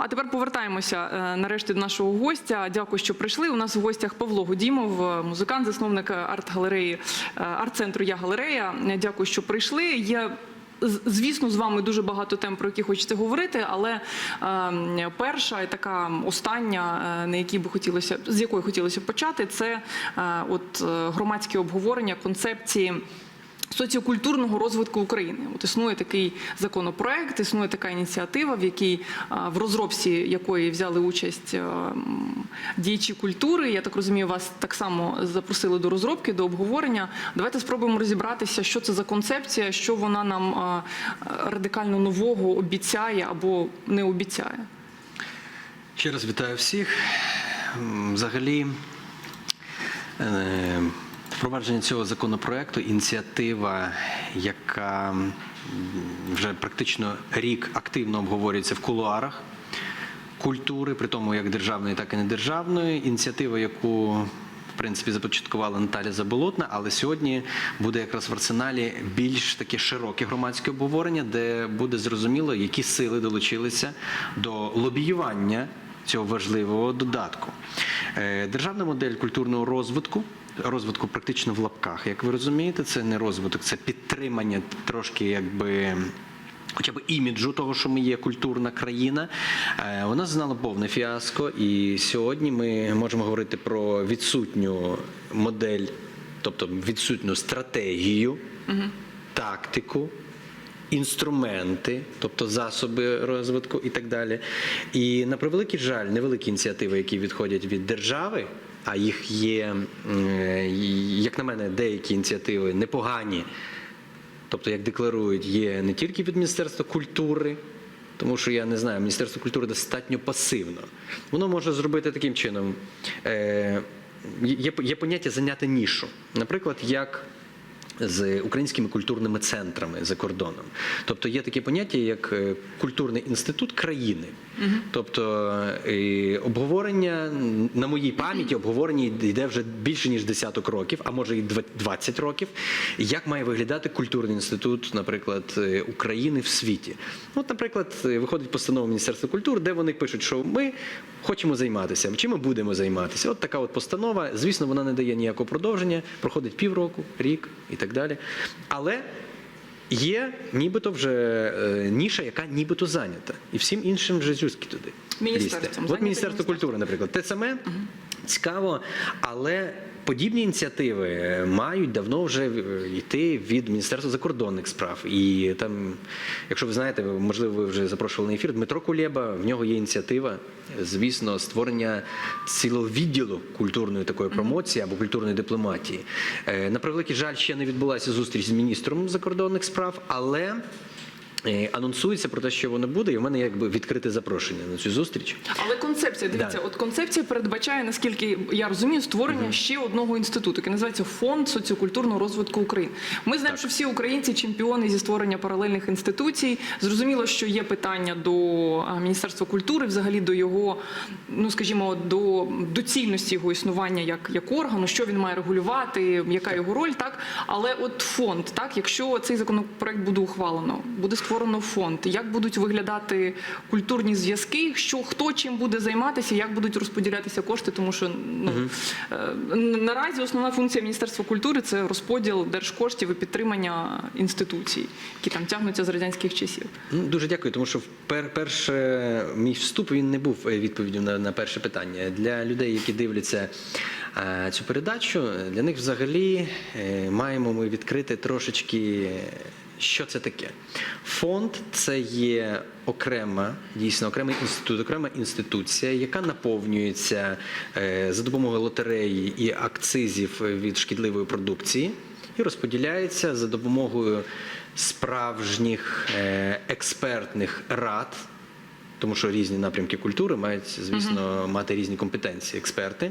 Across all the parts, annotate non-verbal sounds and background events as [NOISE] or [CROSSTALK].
а тепер повертаємося е, нарешті до нашого гостя. Дякую, що прийшли. У нас в гостях Павло Гудімов, е, музикант, засновник арт-галереї е, арт-центру Я галерея. Дякую, що прийшли. Є Звісно, з вами дуже багато тем, про які хочеться говорити, але е, перша і така остання, на якій би хотілося з якої хотілося почати, це е, от громадське обговорення концепції соціокультурного розвитку України. От існує такий законопроект, існує така ініціатива, в якій в розробці якої взяли участь діячі культури. Я так розумію, вас так само запросили до розробки, до обговорення. Давайте спробуємо розібратися, що це за концепція, що вона нам радикально нового обіцяє або не обіцяє. Ще раз вітаю всіх. Взагалі, е, впровадження цього законопроекту ініціатива, яка вже практично рік активно обговорюється в кулуарах культури, при тому як державної, так і недержавної. Ініціатива, яку в принципі започаткувала Наталя Заболотна, але сьогодні буде якраз в арсеналі більш таке широке громадське обговорення, де буде зрозуміло, які сили долучилися до лобіювання цього важливого додатку. Е, Державна модель культурного розвитку. Розвитку практично в лапках, як ви розумієте, це не розвиток, це підтримання трошки якби хоча б іміджу того, що ми є культурна країна, е, вона знала повне фіаско. І сьогодні ми можемо говорити про відсутню модель, тобто відсутню стратегію, тактику. Інструменти, тобто засоби розвитку і так далі. І на превеликий жаль, невеликі ініціативи, які відходять від держави, а їх є, як на мене, деякі ініціативи непогані, Тобто, як декларують, є не тільки від Міністерства культури, тому що я не знаю, Міністерство культури достатньо пасивно. Воно може зробити таким чином. Е, є поняття зайняти нішу. Наприклад, як з українськими культурними центрами за кордоном. Тобто є таке поняття, як е, культурний інститут країни. Тобто е, обговорення на моїй пам'яті обговорення йде вже більше ніж десяток років, а може і 20 років. Як має виглядати культурний інститут, наприклад, е, України в світі? От, наприклад, виходить постанова Міністерства культури, де вони пишуть, що ми хочемо займатися, чим ми будемо займатися. От така от постанова. Звісно, вона не дає ніякого продовження, проходить півроку, рік і так далі. Але є нібито вже е, ніша, яка нібито зайнята. І всім іншим вже зюзки туди. Міністерством, От Міністерство культури, наприклад, те саме цікаво, але. Подібні ініціативи е, мають давно вже е, йти від Міністерства закордонних справ. І там, якщо ви знаєте, можливо, ви вже запрошували на ефір Дмитро Кулєба, в нього є ініціатива, звісно, створення цілого відділу культурної такої промоції або культурної дипломатії. Е, На превеликий жаль, ще не відбулася зустріч з міністром закордонних справ, але анонсується про те, що воно буде, і в мене якби відкрите запрошення на цю зустріч. Але концепція, дивіться, Да. от концепція передбачає, наскільки я розумію, створення ще одного інституту, який називається Фонд соціокультурного розвитку України. Ми знаємо, що всі українці чемпіони зі створення паралельних інституцій. Зрозуміло, що є питання до Міністерства культури, взагалі до його, ну скажімо, до доцільності його існування як, як органу, що він має регулювати, яка його роль, так. Але от фонд, так, якщо цей законопроект буде ухвалено, буде створено фонд, як будуть виглядати культурні зв'язки, що хто чим буде займатися, як будуть розподілятися кошти, тому що ну е, наразі основна функція Міністерства культури це розподіл держкоштів і підтримання інституцій, які там тягнуться з радянських часів. Ну, дуже дякую, тому що пер, перше, мій вступ він не був е, відповіддю на, на перше питання. Для людей, які дивляться е, цю передачу, для них взагалі маємо ми відкрити трошечки. Що це таке? Фонд це є окрема, дійсно окремий інститут, окрема інституція, яка наповнюється е, за допомогою лотереї і акцизів від шкідливої продукції і розподіляється за допомогою справжніх е, експертних рад, тому що різні напрямки культури мають, звісно, мати різні компетенції, експерти.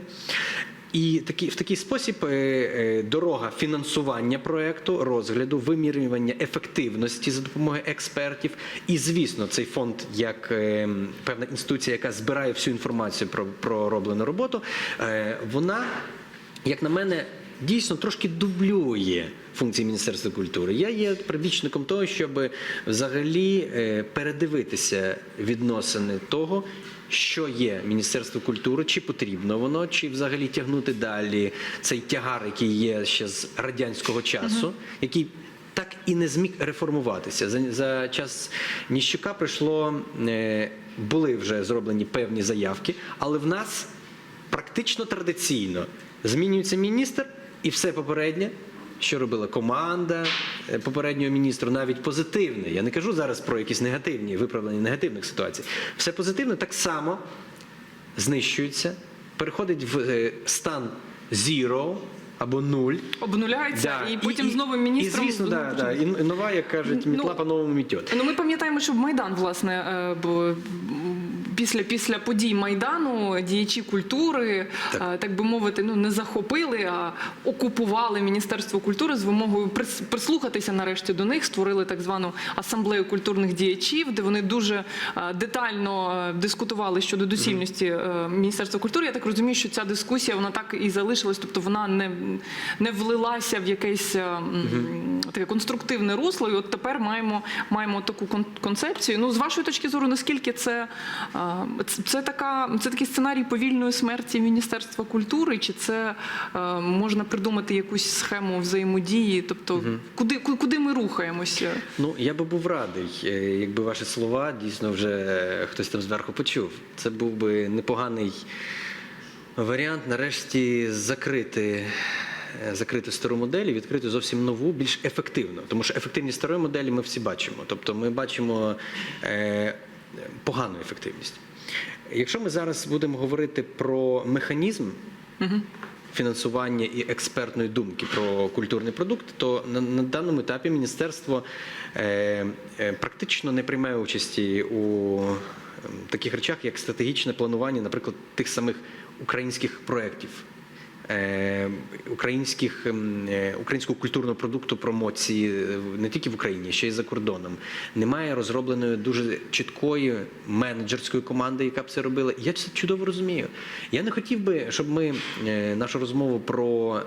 І такі, в такий спосіб е, е, дорога фінансування проекту, розгляду, вимірювання ефективності за допомогою експертів. І, звісно, цей фонд, як е, певна інституція, яка збирає всю інформацію про, про роблену роботу, вона, як на мене, дійсно трошки дублює функції Міністерства культури. Я є прибічником того, щоб взагалі передивитися відносини того. Що є Міністерство культури, чи потрібно воно, чи взагалі тягнути далі цей тягар, який є ще з радянського часу, який так і не зміг реформуватися. За, за час Ніщука прийшло, е, були вже зроблені певні заявки, але в нас практично традиційно змінюється міністр і все попереднє. Що робила команда е, попереднього міністру, навіть позитивне. Я не кажу зараз про якісь негативні виправлення негативних ситуацій. Все позитивне так само знищується, переходить в е, стан zero або нуль. Обнуляється, і потім з новим міністром І, звісно, знову да, да, і нова, як кажуть, Ну, по-новому мітьот. Ну, ми пам'ятаємо, що Майдан, власне, е, після, після подій Майдану діячі культури, Так. так, так би мовити, ну не захопили, а окупували Міністерство культури з вимогою прис- прислухатися нарешті до них, створили так звану асамблею культурних діячів, де вони дуже е, детально е, дискутували щодо доцільності е, Міністерства культури. Я так розумію, що ця дискусія вона так і залишилась, тобто вона не, не влилася в якесь е, таке конструктивне русло. І от тепер маємо, маємо таку кон- концепцію. Ну, з вашої точки зору, наскільки це, е, це, це така, це такий сценарій повільної смерті Міністерства культури, чи це е, можна придумати якусь схему взаємодії? Тобто, куди, куди ми рухаємося? Ну, я би був радий, е, якби ваші слова дійсно вже е, хтось там зверху почув. Це був би непоганий варіант нарешті закрити. е, Закрити стару модель і відкрити зовсім нову, більш ефективну. Тому що ефективність старої моделі ми всі бачимо. Тобто ми бачимо е, погану ефективність. Якщо ми зараз будемо говорити про механізм фінансування і експертної думки про культурний продукт, то на, на даному етапі міністерство е, е, практично не приймає участі у ем, таких речах, як стратегічне планування, наприклад, тих самих українських проєктів. Е, Українських ем, е, українського культурного продукту промоції е, не тільки в Україні, ще й за кордоном. Немає розробленої дуже чіткої менеджерської команди, яка б це робила. Я це чудово розумію. Я не хотів би, щоб ми нашу розмову про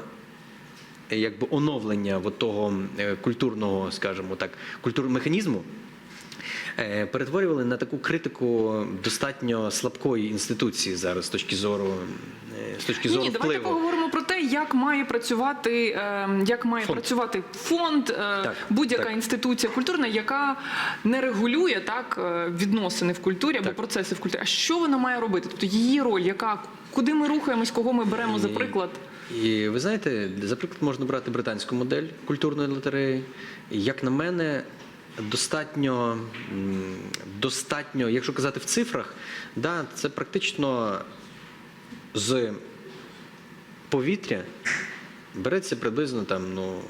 якби оновлення от того культурного, скажімо так, культурного механізму. Перетворювали на таку критику достатньо слабкої інституції зараз з точки зору з точки зору Ні, впливу. Як має працювати, е, як має Фонд. працювати фонд, е, будь-яка інституція культурна, яка не регулює так е, відносини в культурі або Так. процеси в культурі. А що вона має робити? Тобто її роль, яка куди ми рухаємось, кого ми беремо за приклад? І ви знаєте, за приклад можна брати британську модель культурної лотереї. Як на мене, достатньо, достатньо, якщо казати в цифрах, да, це практично з повітря береться приблизно там, ну,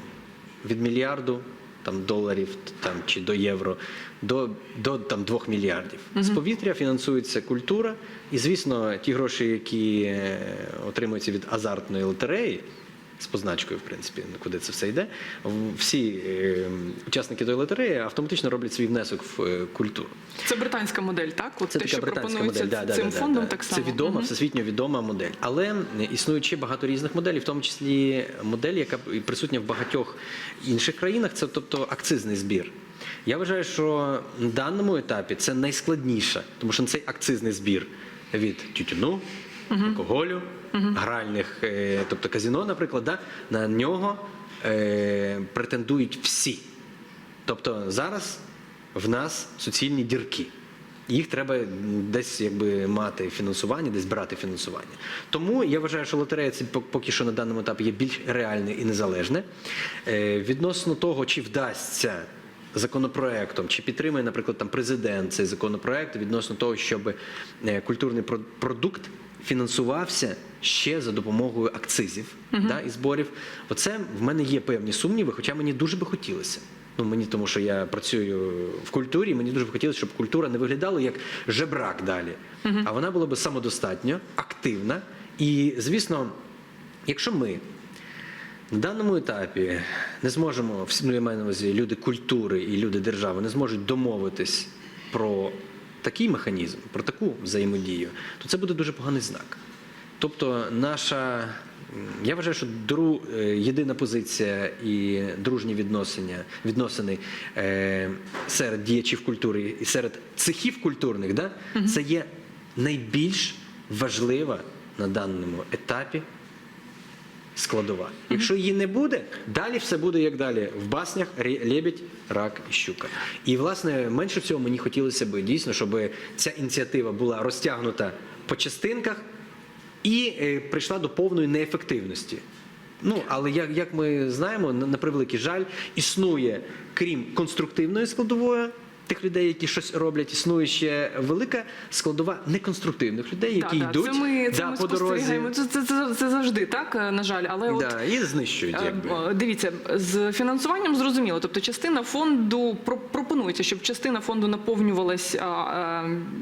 від мільярду там, доларів там, чи до євро до, до там, 2 мільярдів. З повітря фінансується культура, і, звісно, ті гроші, які е, отримуються від азартної лотереї. З позначкою, в принципі, куди це все йде. Всі е, учасники тої лотереї автоматично роблять свій внесок в е, культуру. Це британська модель, так? От Це те, така що британська модель. Да, да, цим да, фондом, да. так само. Це відома, Мгм. всесвітньо відома модель. Але існує ще багато різних моделей, в тому числі модель, яка присутня в багатьох інших країнах, це тобто акцизний збір. Я вважаю, що на даному етапі це найскладніше, тому що цей акцизний збір від тютюну, алкоголю, гральних, е, тобто казіно, наприклад, да, на нього е, претендують всі. Тобто зараз в нас суцільні дірки. Їх треба десь якби мати фінансування, десь брати фінансування. Тому я вважаю, що лотерея це поки що на даному етапі є більш реальне і незалежне. Е, Відносно того, чи вдасться законопроектом, чи підтримує, наприклад, там президент цей законопроект відносно того, щоб е, культурний продукт фінансувався ще за допомогою акцизів да, і зборів. Оце в мене є певні сумніви, хоча мені дуже би хотілося. Ну, мені тому, що я працюю в культурі, мені дуже б хотілося, щоб культура не виглядала як жебрак далі, а вона була би самодостатньо, активна. І, звісно, якщо ми на даному етапі не зможемо, ну я маю на увазі люди культури і люди держави не зможуть домовитись про такий механізм, про таку взаємодію, то це буде дуже поганий знак. Тобто наша Я вважаю, що дру, е, єдина позиція і дружні відносини, відносини е, серед діячів культури і серед цехів культурних, да, це є найбільш важлива на даному етапі складова. Якщо її не буде, далі все буде як далі. В баснях лебідь, рак і щука. І власне менше всього мені хотілося б дійсно, щоб ця ініціатива була розтягнута по частинках і е, прийшла до повної неефективності. Ну, але як, як ми знаємо, на, на превеликий жаль, існує, крім конструктивної складової. Тих людей, які щось роблять, існує ще велика складова неконструктивних людей, які Да, да, йдуть це ми, це да, ми по дорозі. Це, це, це, це завжди так, е, на жаль. Але от і знищують. Е, Якби. е, Дивіться, з фінансуванням зрозуміло. Тобто, частина фонду про- пропонується, щоб частина фонду наповнювалась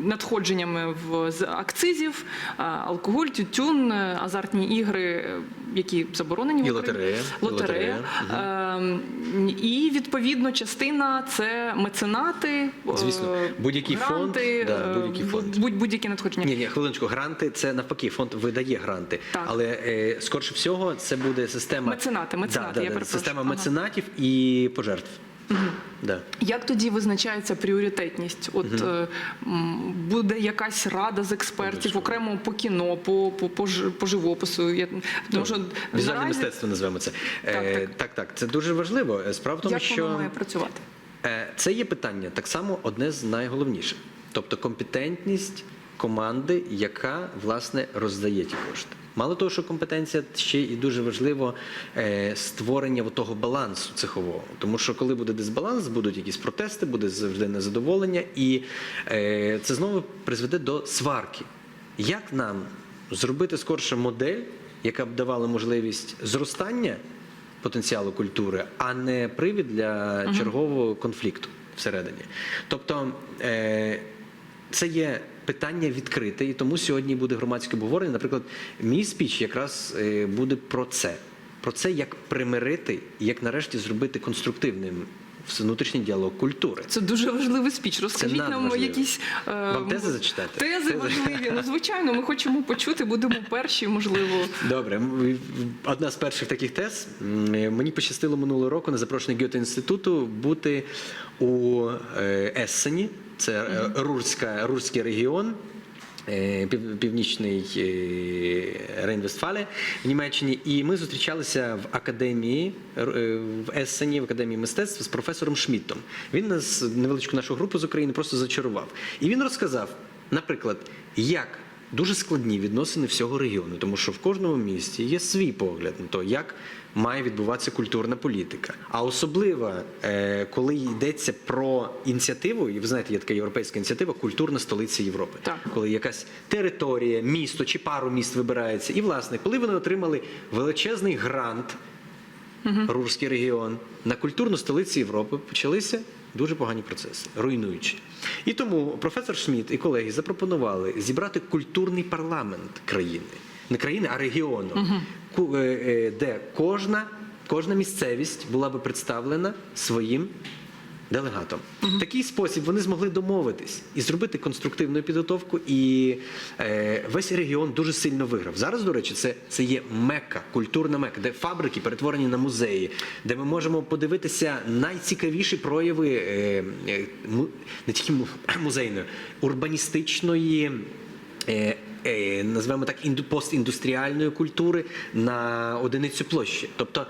надходженнями в з акцизів, алкоголь, тютюн, азартні ігри, які заборонені в І Україні. лотерея. І Лотерея. Ем, І відповідно частина це меценати, Звісно. е, Будь-який фонд, да, е, будь-який фонд. будь- будь-які надходження. Ні, ні, хвилиночку, гранти це навпаки, фонд видає гранти. Так. Але е, скорше всього це буде система Меценати, меценати, да, да, я да, перепрошую. система Ага. меценатів і пожертв. Да. Як тоді визначається пріоритетність? От е, буде якась рада з експертів, окремо по кіно, по, по, по, по живопису. Я, тому що Візуальне наразі- мистецтво називаємо це. Так, Е, так. так, так, це дуже важливо. Справа в тому, як що воно має працювати? Е, Це є питання так само одне з найголовніших. Тобто компетентність команди, яка власне роздає ті кошти. Мало того, що компетенція ще і дуже важливо е, створення того балансу цехового. Тому що коли буде дисбаланс, будуть якісь протести, буде завжди незадоволення, і е, це знову призведе до сварки. Як нам зробити скорше модель, яка б давала можливість зростання потенціалу культури, а не привід для чергового конфлікту всередині. Тобто е, це є питання відкрите, і тому сьогодні буде громадське обговорення. Наприклад, мій спіч якраз е, буде про це. Про це, як примирити як нарешті зробити конструктивним внутрішній діалог культури. Це дуже важливий спіч. Розкажіть нам якісь е, Вам тези зачитати? Тези Тези? важливі. Ну звичайно, ми хочемо почути, будемо перші, можливо. Добре, одна з перших таких тез. Мені пощастило минулого року на запрошення Гьоте інституту бути у е, Ессені, це е, Рурська, Рурський регіон. Е, пів- Північний е, Рейн-Вестфалія в Німеччині, і ми зустрічалися в академії е, в Ессені, в академії мистецтв з професором Шмітом. Він нас невеличку нашу групу з України просто зачарував. І він розказав, наприклад, як дуже складні відносини всього регіону, тому що в кожному місті є свій погляд на те, як має відбуватися культурна політика. А особливо, е, коли йдеться про ініціативу, і ви знаєте, є така європейська ініціатива Культурна столиця Європи, Так. коли якась територія, місто чи пару міст вибирається. І власне, коли вони отримали величезний грант. Рурський регіон на культурну столицю Європи почалися дуже погані процеси, руйнуючі. І тому професор Шмідт і колеги запропонували зібрати культурний парламент країни, не країни, а регіону, е, е, де кожна, кожна місцевість була би представлена своїм делегатом. В такий спосіб вони змогли домовитись і зробити конструктивну підготовку, і е, весь регіон дуже сильно виграв. Зараз, до речі, це, це є мекка, культурна мекка, де фабрики перетворені на музеї, де ми можемо подивитися найцікавіші прояви е, е, не тільки [CLEARS THROAT] музейної, урбаністичної. Е, е, Назвемо так інду- постіндустріальної культури на одиницю площі. Тобто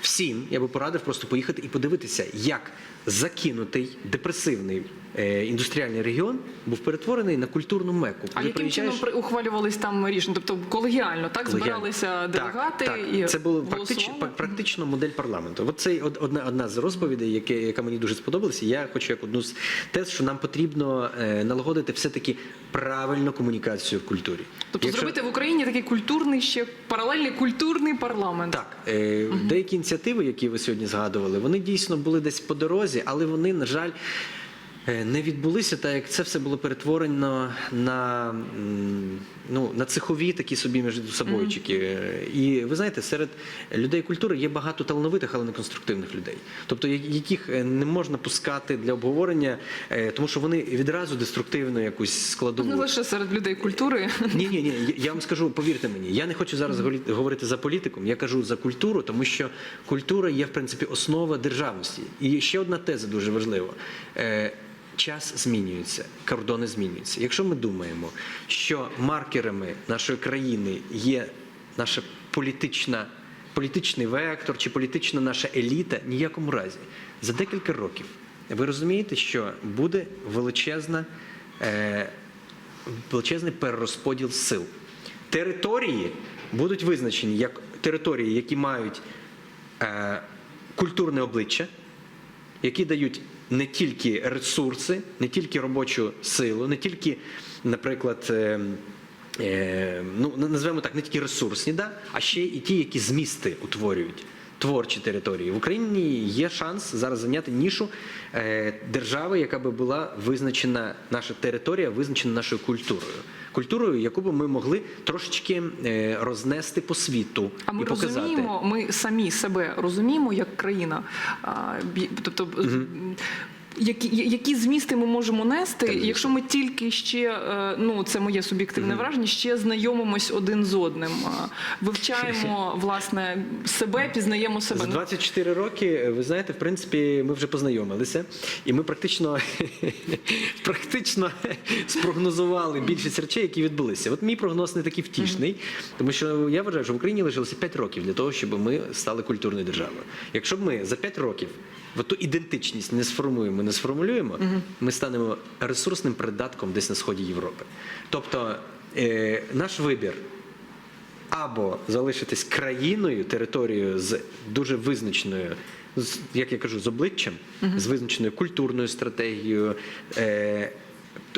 всім я би порадив просто поїхати і подивитися, як закинутий депресивний е, індустріальний регіон був перетворений на культурну меку. А Коли яким чином приїжджаєш- при- ухвалювались там рішення? Тобто колегіально, так Колегіально. збиралися делегати Так, так. і це було практично, практично модель парламенту. От це одна, одна з розповідей, яке, яка мені дуже сподобалася. Я хочу як одну з тез, що нам потрібно е, налагодити все-таки правильну комунікацію в культурі. Тобто Якщо- зробити в Україні такий культурний ще паралельний культурний парламент. Так, е, деякі ініціативи, які ви сьогодні згадували, вони дійсно були десь по дорозі, але вони, на жаль, не відбулися, так як це все було перетворено на, ну, на цехові такі собі між собойчики. Е, І ви знаєте, серед людей культури є багато талановитих, але не конструктивних людей. Тобто, яких е, не можна пускати для обговорення, е, тому що вони відразу деструктивно якусь складову. Не лише серед людей культури. Ні, ні, ні. Я вам скажу, повірте мені, я не хочу зараз голі- говорити за політикум, я кажу за культуру, тому що культура є в принципі основа державності. І ще одна теза дуже важлива. Час змінюється, кордони змінюються. Якщо ми думаємо, що маркерами нашої країни є наша політична, політичний вектор чи політична наша еліта, ніякому разі. За декілька років ви розумієте, що буде величезна е, величезний перерозподіл сил. Території будуть визначені як території, які мають е, культурне обличчя, які дають не тільки ресурси, не тільки робочу силу, не тільки, наприклад, е, е, ну, назвемо так, не тільки ресурсні, да, а ще і ті, які змісти утворюють. Творчі території в Україні є шанс зараз зайняти нішу е, держави, яка би була визначена, наша територія визначена нашою культурою, культурою, яку би ми могли трошечки е, рознести по світу А ми і показати. розуміємо, ми самі себе розуміємо як країна. тобто. Угу. Тобто, які, які змісти ми можемо нести, Так, якщо ми тільки ще, е, ну це моє суб'єктивне враження, ще знайомимось один з одним, вивчаємо власне себе, пізнаємо себе. За Ну, 24 роки, ви знаєте, в принципі, ми вже познайомилися, і ми практично, [LAUGHS] практично спрогнозували більшість речей, які відбулися. От мій прогноз не такий втішний, тому що я вважаю, що в Україні лишилося 5 років для того, щоб ми стали культурною державою. Якщо б ми за 5 років от ту ідентичність не сформуємо, не сформулюємо, ми станемо ресурсним придатком десь на сході Європи. Тобто е, наш вибір або залишитись країною, територією з дуже визначеною, як я кажу, з обличчям, з визначеною культурною стратегією. Е,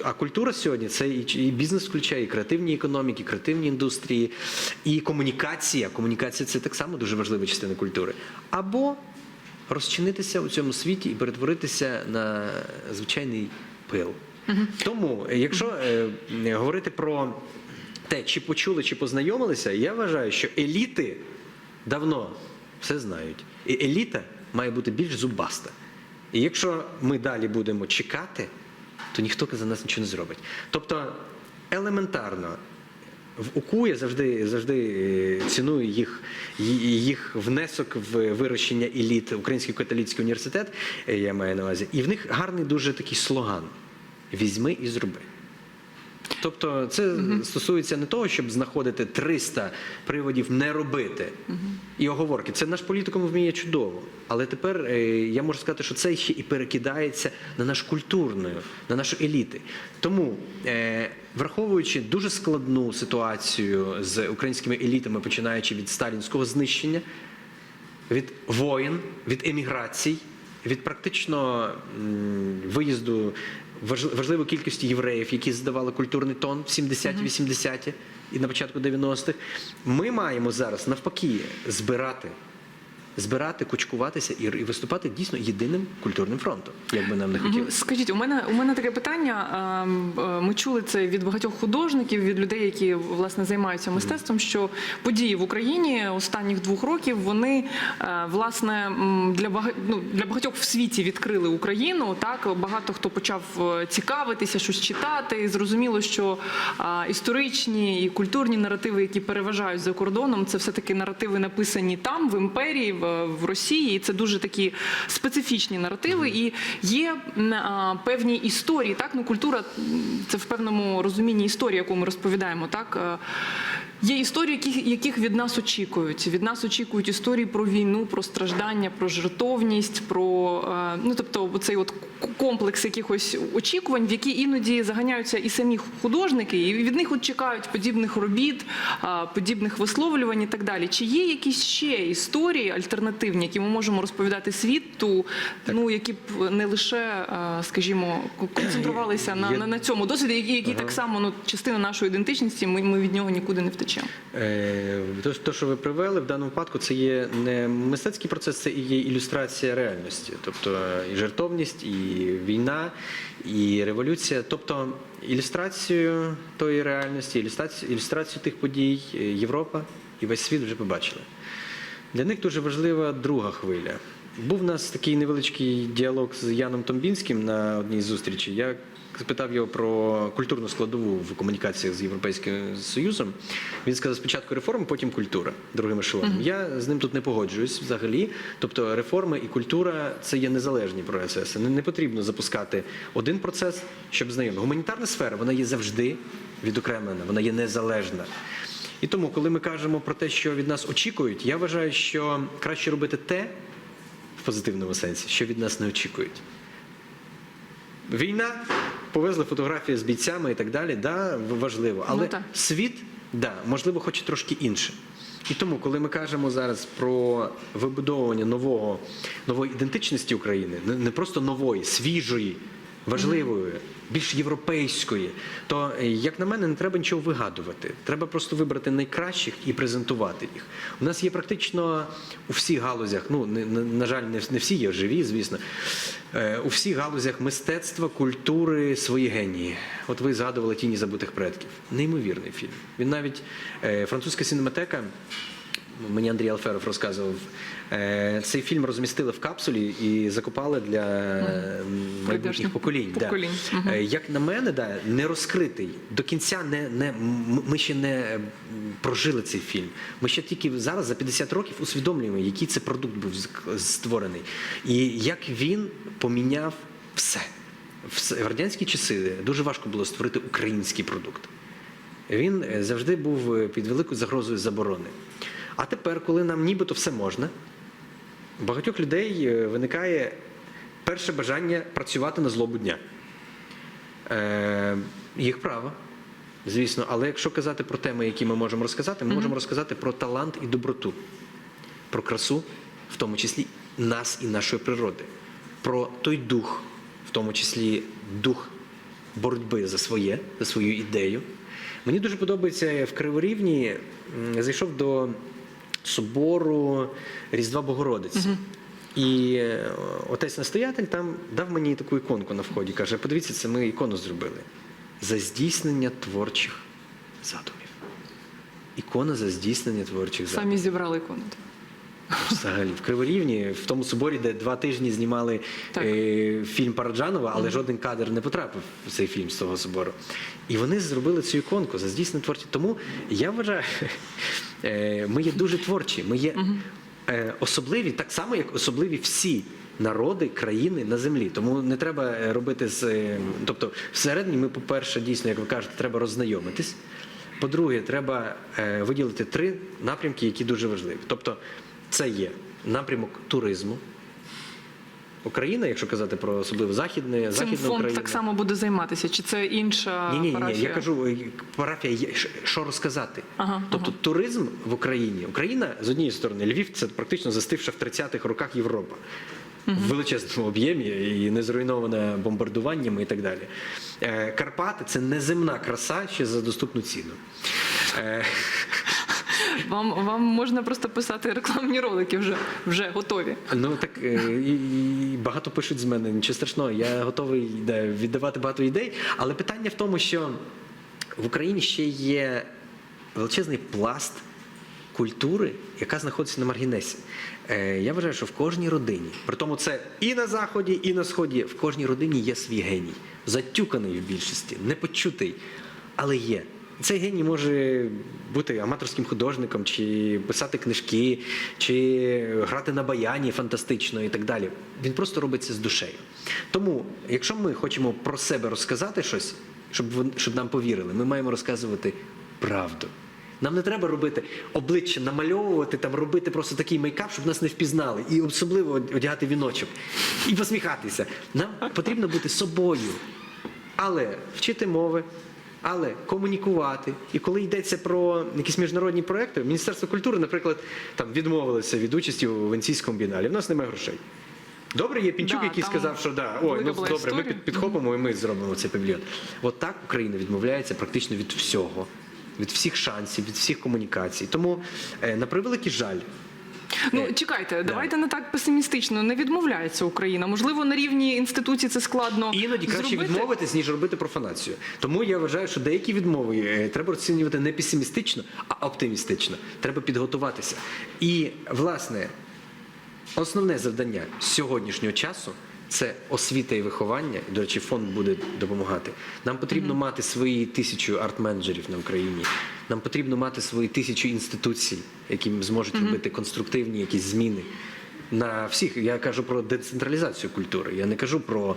а культура сьогодні це і, і бізнес включає, і креативні економіки, і креативні індустрії, і комунікація. Комунікація це так само дуже важлива частина культури. Або розчинитися у цьому світі і перетворитися на звичайний пил. Тому, е, якщо е, говорити про те, чи почули, чи познайомилися, я вважаю, що еліти давно все знають. І еліта має бути більш зубаста. І якщо ми далі будемо чекати, то ніхто за нас нічого не зробить. Тобто елементарно. В УКУ я завжди, завжди е, ціную їх, їх внесок в вирощення еліт Український католицький університет, е, я маю на увазі. І в них гарний дуже такий слоган: візьми і зроби. Тобто це стосується не того, щоб знаходити 300 приводів не робити і оговорки. Це наш політикум вміє чудово. Але тепер е, я можу сказати, що це ще і перекидається на нашу культурну, на нашу еліти. Тому, е, враховуючи дуже складну ситуацію з українськими елітами, починаючи від сталінського знищення, від воїн, від еміграцій, від практично виїзду важ- важливої кількості євреїв, які здавали культурний тон в 70-ті, 80-ті і на початку 90-х. Ми маємо зараз навпаки збирати. Збирати, кучкуватися і, виступати дійсно єдиним культурним фронтом, як би нам не хотілося. Скажіть, у мене у мене таке питання. ем, е, Ми чули це від багатьох художників, від людей, які власне займаються мистецтвом. Що події в Україні останніх двох років вони е, власне для бага- ну, для багатьох в світі відкрили Україну. Так багато хто почав е, цікавитися, щось читати. І зрозуміло, що історичні і культурні наративи, які переважають за кордоном, це все таки наративи написані там, в імперії, в, Росії. І це дуже такі специфічні наративи. І є певні історії. Так, ну культура це в певному розумінні історії, яку ми розповідаємо. Так Е, є історії, яких, яких від нас очікують. Від нас очікують історії про війну, про страждання, про жертовність, про е, ну тобто цей от комплекс якихось очікувань, в які іноді заганяються і самі художники, і від них от чекають подібних робіт, подібних висловлювань і так далі. Чи є якісь ще історії альтернативні, які ми можемо розповідати світу, ну які б не лише, е, скажімо, концентрувалися на, Є- на, на цьому досвіді, які, які так само ну частина нашої ідентичності, ми, ми від нього нікуди не втечемо. Глядачам? Е, То, що ви привели, в даному випадку це є не мистецький процес, це і є ілюстрація реальності. Тобто е, і жертовність, і війна, і революція. Тобто ілюстрацію тої реальності, ілюстрацію, ілюстрацію тих подій е, Європа і весь світ вже побачили. Для них дуже важлива друга хвиля. Був у нас такий невеличкий діалог з Яном Томбінським на одній з зустрічей. Я запитав його про культурну складову в комунікаціях з Європейським Союзом. Він сказав спочатку реформи, потім культура другим ешелоном. Я з ним тут не погоджуюсь взагалі. Тобто реформи і культура це є незалежні процеси. Не, не потрібно запускати один процес, щоб знайомити. Гуманітарна сфера вона є завжди відокремлена, вона є незалежна. І тому, коли ми кажемо про те, що від нас очікують, я вважаю, що краще робити те в позитивному сенсі, що від нас не очікують. Війна, повезли фотографії з бійцями і так далі, да, важливо. Але Ну, світ, да, можливо, хоче трошки інше. І тому, коли ми кажемо зараз про вибудовування нового, нової ідентичності України, не, не просто нової, свіжої, важливої, більш європейської, то, е, як на мене, не треба нічого вигадувати. Треба просто вибрати найкращих і презентувати їх. У нас є практично у всіх галузях, ну на жаль, не, не всі є живі, звісно. Е, у всіх галузях мистецтва, культури свої генії. От ви згадували тіні забутих предків. Неймовірний фільм. Він навіть е, французька синематека. Мені Андрій Алферов розказував. Е, Цей фільм розмістили в капсулі і закопали для е, майбутніх поколінь. да. поколінь. Мгм. Е, Як на мене, да, не розкритий. До кінця не, не, ми ще не прожили цей фільм. Ми ще тільки зараз, за 50 років, усвідомлюємо, який це продукт був створений. І як він поміняв все. В радянські часи дуже важко було створити український продукт. Він завжди був під великою загрозою заборони. А тепер, коли нам нібито все можна, багатьох людей е, виникає перше бажання працювати на злобу дня. Е, їх право, звісно, але якщо казати про теми, які ми можемо розказати, ми можемо розказати про талант і доброту, про красу, в тому числі нас і нашої природи, про той дух, в тому числі дух боротьби за своє, за свою ідею. Мені дуже подобається в Криворівні. Зайшов до собору Різдва Богородиці. І е, отець настоятель там дав мені таку іконку на вході. Каже: подивіться, це ми ікону зробили. За здійснення творчих задумів. Ікона за здійснення творчих задумів. Самі зібрали ікону. Взагалі, в Криворівні, в тому соборі, де два тижні знімали Так. е, фільм Параджанова, але жоден кадр не потрапив в цей фільм з того собору. І вони зробили цю іконку за здійснення творчі. Тому я вважаю, [LAUGHS] е, ми є дуже творчі, ми є е, особливі, так само, як особливі всі. Народи, країни на землі, тому не треба е, робити з. е, Тобто, всередині ми, по-перше, дійсно, як ви кажете, треба роззнайомитись. По-друге, треба е, виділити три напрямки, які дуже важливі. Тобто, це є напрямок туризму. Україна, якщо казати про особливо західне, Цим західна фонд Україна. так само буде займатися, чи це інша Ні, ні, ні, я кажу, е, парафія, є, що розказати. Ага, тобто туризм в Україні. Україна з однієї сторони, Львів це практично застивша в 30-х роках Європа. В величезному об'ємі і не зруйнована бомбардуваннями і так далі. Е, Карпати це неземна краса ще за доступну ціну. Вам, вам можна просто писати рекламні ролики вже, вже готові. Ну так е, і, і багато пишуть з мене, нічого страшного. Я готовий да, віддавати багато ідей. Але питання в тому, що в Україні ще є величезний пласт культури, яка знаходиться на маргінесі. Е, Я вважаю, що в кожній родині, при тому це і на заході, і на сході, в кожній родині є свій геній, затюканий в більшості, непочутий, але є. Цей геній може бути аматорським художником, чи писати книжки, чи грати на баяні фантастично і так далі. Він просто робить це з душею. Тому, якщо ми хочемо про себе розказати щось, щоб, щоб нам повірили, ми маємо розказувати правду. Нам не треба робити обличчя, намальовувати, там робити просто такий мейкап, щоб нас не впізнали, і особливо одягати віночок і посміхатися. Нам потрібно бути собою, але вчити мови, але комунікувати. І коли йдеться про якісь міжнародні проекти, Міністерство культури, наприклад, там відмовилося від участі у Венеційському бієналі. В нас немає грошей. Добре, є Пінчук, Да, який там сказав, що да, ой, ну добре, ми історія. під, підхопимо і ми зробимо цей павільйон. От так Україна відмовляється практично від всього. від всіх шансів, від всіх комунікацій. Тому е, на превеликий жаль. Ну Е, чекайте, давайте не так песимістично. Не відмовляється Україна. Можливо, на рівні інституції це складно Іноді краще зробити. відмовитись, ніж робити профанацію. Тому я вважаю, що деякі відмови е, треба оцінювати не песимістично, а оптимістично. Треба підготуватися. І, власне, основне завдання сьогоднішнього часу це освіта і виховання. До речі, фонд буде допомагати. Нам потрібно мати свої тисячу арт-менеджерів на Україні. Нам потрібно мати свої тисячу інституцій, які зможуть робити конструктивні якісь зміни. На всіх я кажу про децентралізацію культури. Я не кажу про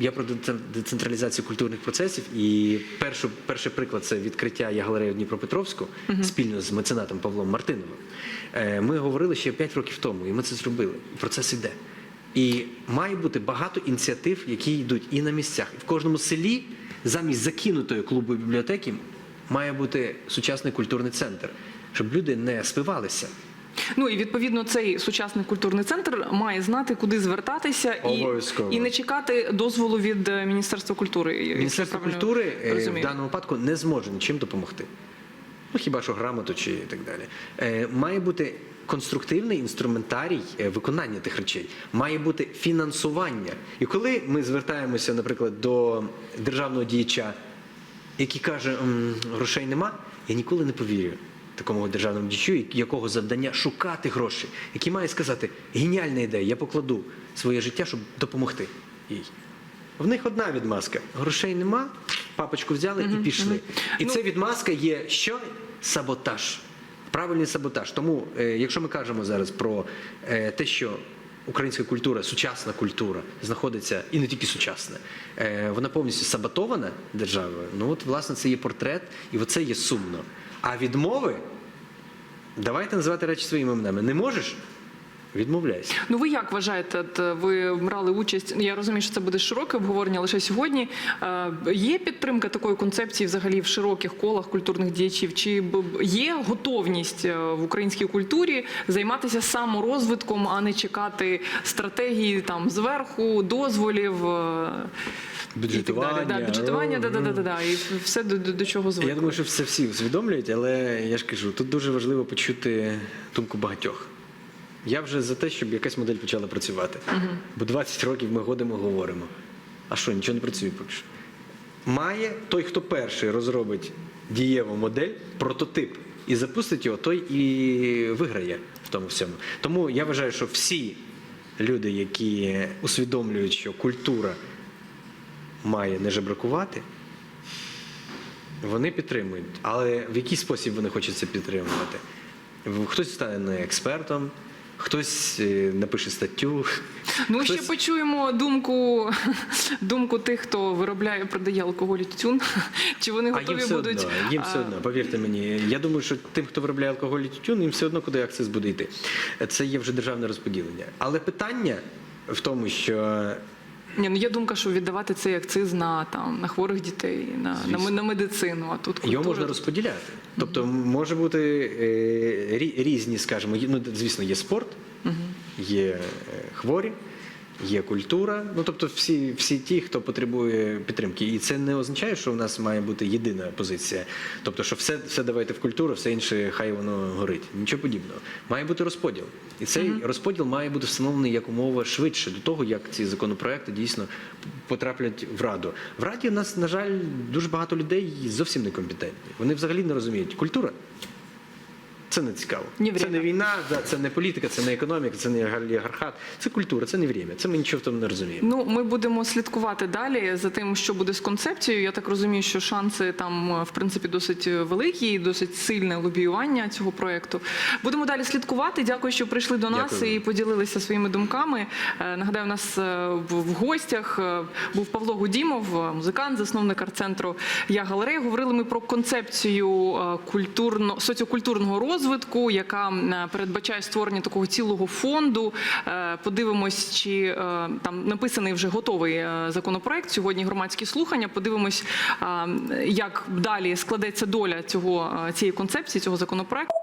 я про децен- децентралізацію культурних процесів. І першу, перший приклад це відкриття я галереї в Дніпропетровську спільно з меценатом Павлом Мартиновим. Е, Ми говорили ще 5 років тому, і ми це зробили. Процес іде. І має бути багато ініціатив, які йдуть і на місцях. І в кожному селі замість закинутої клубу бібліотеки має бути сучасний культурний центр, щоб люди не спивалися. Ну і відповідно цей сучасний культурний центр має знати, куди звертатися, і, і не чекати дозволу від е, Міністерства культури. Міністерство культури е, в даному випадку не зможе нічим допомогти. Ну хіба що грамоту чи так далі. Е, Має бути конструктивний інструментарій е, виконання тих речей, має бути фінансування. І коли ми звертаємося, наприклад, до державного діяча, який каже, «М, грошей нема, я ніколи не повірю. Такому державному діячу, якого завдання шукати гроші, який має сказати, геніальна ідея, я покладу своє життя, щоб допомогти їй. В них одна відмазка. Грошей нема, папочку взяли і пішли. І це відмазка є що? Саботаж. Правильний саботаж. Тому, е, якщо ми кажемо зараз про е, те, що українська культура, сучасна культура знаходиться, і не тільки сучасна, е, вона повністю саботована державою, ну от, власне, це є портрет, і оце є сумно. А відмови, давайте називати речі своїми іменами. Не можеш? Відмовляйся. Ну ви як вважаєте? Е, ви брали участь? Я розумію, що це буде широке обговорення лише сьогодні. Е, Є підтримка такої концепції взагалі в широких колах культурних діячів? Чи є готовність е, в українській культурі займатися саморозвитком, а не чекати стратегії там зверху, дозволів? Бюджетування, І так далі. Да, бюджетування, да, да, да, да, да, і все до, до, до чого звикли. Я думаю, що це всі усвідомлюють, але я ж кажу, тут дуже важливо почути думку багатьох. Я вже за те, щоб якась модель почала працювати. Бо 20 років ми ходимо, говоримо. А що, нічого не працює поки що. Має той, хто перший розробить дієву модель, прототип і запустить його, той і виграє в тому всьому. Тому я вважаю, що всі люди, які усвідомлюють, що культура має не жебракувати, вони підтримують. Але в який спосіб вони хочуть це підтримувати? Хтось стане експертом, хтось е, напише статтю. Ну, хтось... ще почуємо думку, [LAUGHS] думку тих, хто виробляє, продає алкоголь і тютюн. Чи вони А готові їм все будуть одно, їм все а, одно, повірте мені. Я думаю, що тим, хто виробляє алкоголь і тютюн, їм все одно куди акциз буде йти. Це є вже державне розподілення. Але питання в тому, що Ні, ну є думка, що віддавати цей акциз на там на хворих дітей, на, на, на медицину. А тут Його можна розподіляти. Тобто може бути е, різні, скажімо, ну, звісно, є спорт, є е, хворі, є культура. Ну тобто всі, всі ті, хто потребує підтримки. І це не означає, що у нас має бути єдина позиція. Тобто, що все, все давайте в культуру, все інше хай воно горить. Нічого подібного. Має бути розподіл. І цей розподіл має бути встановлений якомога швидше до того, як ці законопроекти дійсно потраплять в раду. В раді у нас, на жаль, дуже багато людей зовсім некомпетентні. Вони взагалі не розуміють. Культура це не цікаво. Не це не війна, да, це не політика, це не економіка, це не олігархат, це культура, це не время. Це ми нічого в тому не розуміємо. Ну, ми будемо слідкувати далі за тим, що буде з концепцією. Я так розумію, що шанси там е, в принципі досить великі, і досить сильне лобіювання цього проекту. Будемо далі слідкувати. Дякую, що прийшли до нас Дякую. і поділилися своїми думками. Е, Нагадаю, у нас е, в гостях е, був Павло Гудімов, е, музикант, засновник арт-центру Я галерея. Говорили ми про концепцію е, культурно соціокультурного розвитку, яка е, передбачає створення такого цілого фонду. Е, Подивимось, чи е, там написаний вже готовий е, законопроект. Сьогодні громадські слухання. Подивимось, як далі складеться доля цього цієї концепції, цього законопроекту.